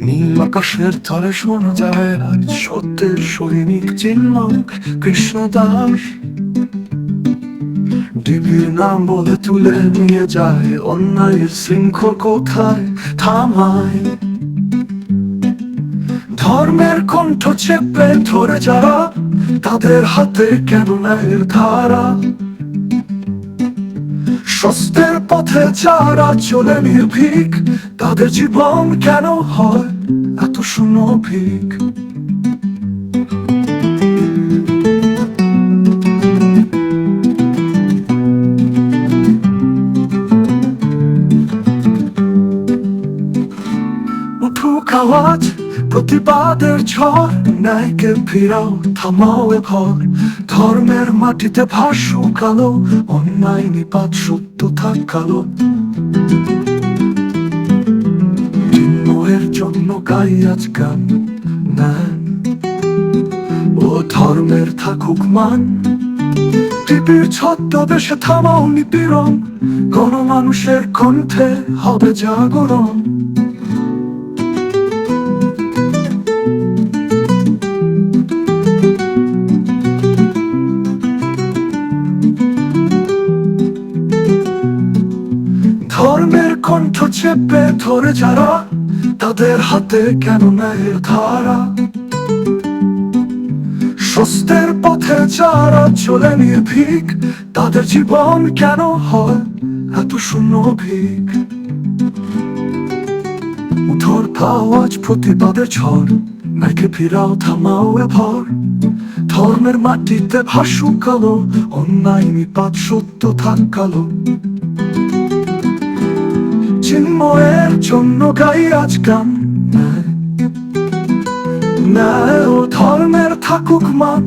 নীল আকাশের তলে শোনা যায় সত্যের সৈনিক দাস। ডিবির নাম বলে তুলে নিয়ে যায়, অন্যায়ের কোথায় থামায়? ধর্মের কণ্ঠ চেপে ধরে যারা, তাদের হাতে কেন ন্যায়ের ধারা? সস্তের পথে যারা চলে নির্ভীক তাদের জীবন কেন হয় এত সুনভিক? আওয়াজ, প্রতিবাদের ঝড়, ন্যায়কে ফিরাও, থামাও এ ধর্মের মাটিতে ভাসুক কালো অন্যায় নিপাত সত্য থাক কালো জন্য গাই আজ গান, না। ও ধর্মের থাকুক মান। টিপির ছদ্মবেশে থামাও নিপীড়ন গণমানুষের কণ্ঠে হবে জাগরণ। ধর্মের কণ্ঠ চেপে ধরে যারা, তাদের হাতে কেন ন্যায়ের ধারা? সস্তের পথে যারা চলে নির্ভীক, তাদের জীবন কেন হয় এত শূন্য ভিক? উঠোর আওয়াজ প্রতিবাদের ঝড়, নাকি ফিরাও থামাও এ ভর। ধর্মের মাটিতে ভাসুক কালো অন্যায় নিপাত সত্য থাক কালো চিন্ময়ের জন্য গাই আজ গান। ন্যায় ও ধর্মের থাকুক মান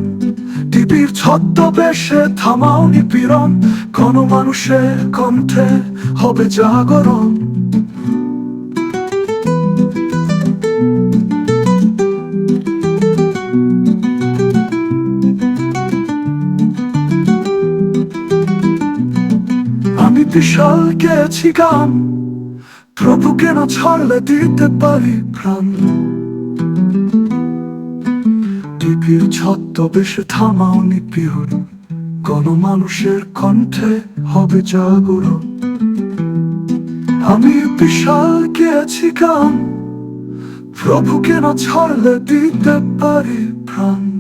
টিভির ছদ্মবেশে থামাও নিপীড়ন, কোন মানুষের কণ্ঠে হবে জাগরণ। আমি বিশাল গেছি গান প্রভুকে না ছাড়লে দিতে পারি প্রাণ? টিভির ছদ্মবেশে থামাও নিপীড়ন কোন মানুষের কণ্ঠে হবে জাগরণ। আমি বিশাল গেছি গান। প্রভুকে না ছাড়লে দিতে পারি প্রাণ?